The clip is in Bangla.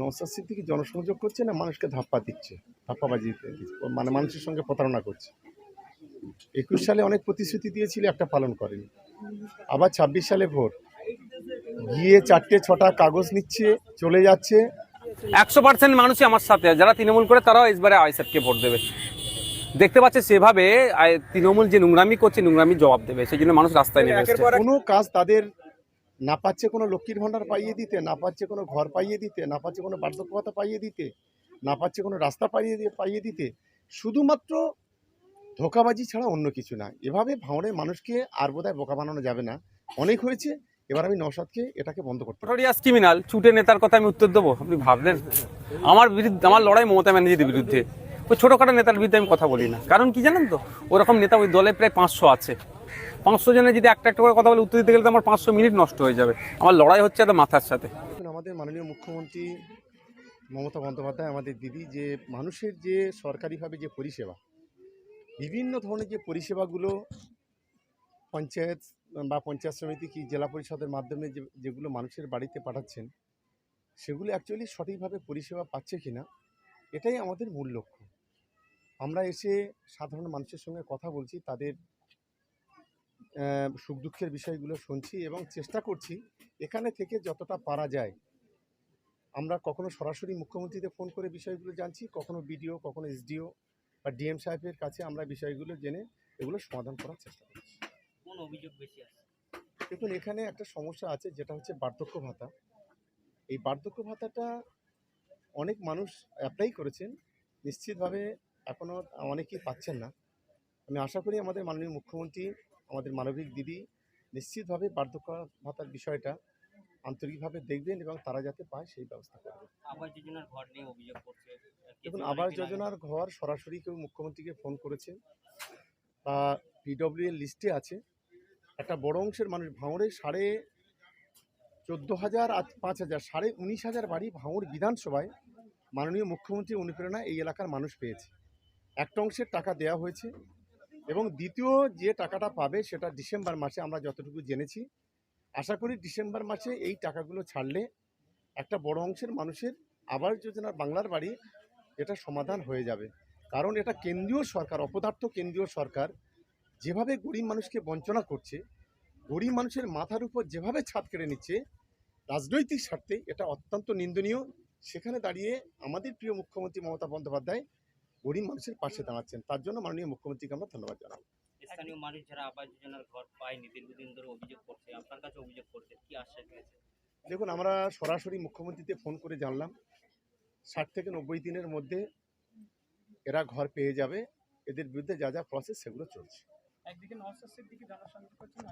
নওসাদ সিদ্দিকি জনসংযোগ করছে না মানুষকে ধাপ্পা দিচ্ছে ধাপ্পাবাজি মানে মানুষের সঙ্গে প্রতারণা করছে। একুশ সালে অনেক প্রতিশ্রুতি দিয়েছিল একটা পালন করেনি। আবার ছাব্বিশ সালে ভোট। গিয়ে চারটে ছটা কাগজ নিচ্ছে চলে যাচ্ছে। একশো পার্সেন্ট মানুষই আমার সাথে যারা তৃণমূল করে তারাও এসবারে আইএসএফকে ভোট দেবে। দেখতে পাচ্ছে সেভাবে তৃণমূল যে নোংরামি করছে নোংরামি জবাব দেবে। সেই জন্য মানুষ রাস্তায় নেমে কোনো কাজ তাদের না পাচ্ছে কোনো লক্ষ্মীর ভাণ্ডার পাইয়ে দিতে, না পাচ্ছে কোনো ঘর পাইয়ে দিতে, না পাচ্ছে কোনো বার্ধক্য ভাতা পাইয়ে দিতে, না পাচ্ছে কোনো রাস্তা পাইয়ে দিয়ে পাইয়ে দিতে, শুধুমাত্র ধোকাবাজি ছাড়া অন্য কিছু না। এভাবে ভাঁড়ে মানুষকে আর বোধহয় বোকা বানানো যাবে না। অনেক হয়েছে, এবার আমি নসাদকে এটাকে বন্ধ করতে। নোটোরিয়াস ক্রিমিনাল চুটে নেতার কথা আমি উত্তর দেবো, আপনি ভাবলেন? আমার বিরুদ্ধে, আমার লড়াই মমতা ব্যানার্জির বিরুদ্ধে। ওই ছোটোখাটো নেতার বিরুদ্ধে আমি কথা বলি না। কারণ কি জানেন তো? ওরকম নেতা ওই দলে প্রায় পাঁচশো আছে। পাঁচশো জনের যদি একটা একটা করে কথা বলে উত্তর দিতে গেলে তো আমার পাঁচশো মিনিট নষ্ট হয়ে যাবে। আমার লড়াই হচ্ছে একটা মাথার সাথে। আমাদের মাননীয় মুখ্যমন্ত্রী মমতা বন্দ্যোপাধ্যায়, আমাদের দিদি, যে মানুষের যে সরকারিভাবে যে পরিষেবা, বিভিন্ন ধরনের যে পরিষেবাগুলো পঞ্চায়েত বা পঞ্চায়েত সমিতি কি জেলা পরিষদের মাধ্যমে যে, যেগুলো মানুষের বাড়িতে পাঠাচ্ছেন, সেগুলো অ্যাকচুয়ালি সঠিকভাবে পরিষেবা পাচ্ছে কি না এটাই আমাদের মূল লক্ষ্য। আমরা এসে সাধারণ মানুষের সঙ্গে কথা বলছি, তাদের সুখ দুঃখের বিষয়গুলো শুনছি এবং চেষ্টা করছি এখানে থেকে যতটা পারা যায়। আমরা কখনো সরাসরি মুখ্যমন্ত্রীকে ফোন করে বিষয়গুলো জানছি কখনো বিডিও কখনো এসডিও বা ডিএম সাহেবের কাছে আমরা বিষয়গুলো জেনে এগুলো সমাধান করার চেষ্টা করছি। কোন অভিযোগ বেশি আছে? দেখুন এখানে একটা সমস্যা আছে যেটা হচ্ছে বার্ধক্য ভাতা। এই বার্ধক্য ভাতাটা অনেক মানুষ অ্যাপ্লাই করেছেন নিশ্চিতভাবে এখনও অনেকেই পাচ্ছেন না। আমি আশা করি আমাদের মাননীয় মুখ্যমন্ত্রী আমাদের মানবিক দিদি নিশ্চিতভাবে বার্ধক্য ভাতার বিষয়টা আন্তরিকভাবে দেখবেন এবং তারা যাতে পায় সেই ব্যবস্থা করবেন। আবাস যোজনার ঘর নিয়ে অভিযোগ করছে দেখুন আবাস যোজনার ঘর সরাসরি কেউ মুখ্যমন্ত্রীকে ফোন করেছে বা পিডব্লিউ এর লিস্টে আছে একটা বড় অংশের মানুষ ভাঙড়ে সাড়ে চোদ্দ হাজার আর পাঁচ হাজার সাড়ে উনিশ হাজার বাড়ি ভাঙড় বিধানসভায় মাননীয় মুখ্যমন্ত্রী অনুপ্রেরণা এই এলাকার মানুষ পেয়েছে। একটা অংশের টাকা দেওয়া হয়েছে এবং দ্বিতীয় যে টাকাটা পাবে সেটা ডিসেম্বর মাসে আমরা যতটুকু জেনেছি। আশা করি ডিসেম্বর মাসে এই টাকাগুলো ছাড়লে একটা বড় অংশের মানুষের আবাস যোজনার বাংলার বাড়ি এটা সমাধান হয়ে যাবে। কারণ এটা কেন্দ্রীয় সরকার, অপদার্থ কেন্দ্রীয় সরকার যেভাবে গরিব মানুষকে বঞ্চনা করছে, গরিব মানুষের মাথার উপর যেভাবে ছাদ কেড়ে নিচ্ছে, রাজনৈতিক স্বার্থে এটা অত্যন্ত নিন্দনীয়। সেখানে দাঁড়িয়ে আমাদের প্রিয় মুখ্যমন্ত্রী মমতা বন্দ্যোপাধ্যায় গরিব মানুষের পাশে দাঁড়াচ্ছেন তার জন্য মাননীয় মুখ্যমন্ত্রীকে আমরা ধন্যবাদ জানাব স্থানীয় মানুষ যারা আবাস যোজনার ঘর পায়নি দীর্ঘদিন ধরে অভিযোগ করছে আপনার কাছে অভিযোগ করছে কি আশ্বাস দিয়েছে দেখুন আমরা সরাসরি মুখ্যমন্ত্রীতে ফোন করে জানলাম ষাট থেকে নব্বই দিনের মধ্যে এরা ঘর পেয়ে যাবে এদের বিরুদ্ধে যা যা প্রসেস সেগুলো চলছে। একদিকে নওসাদ সিদ্দিকি জনসংযোগ করছেন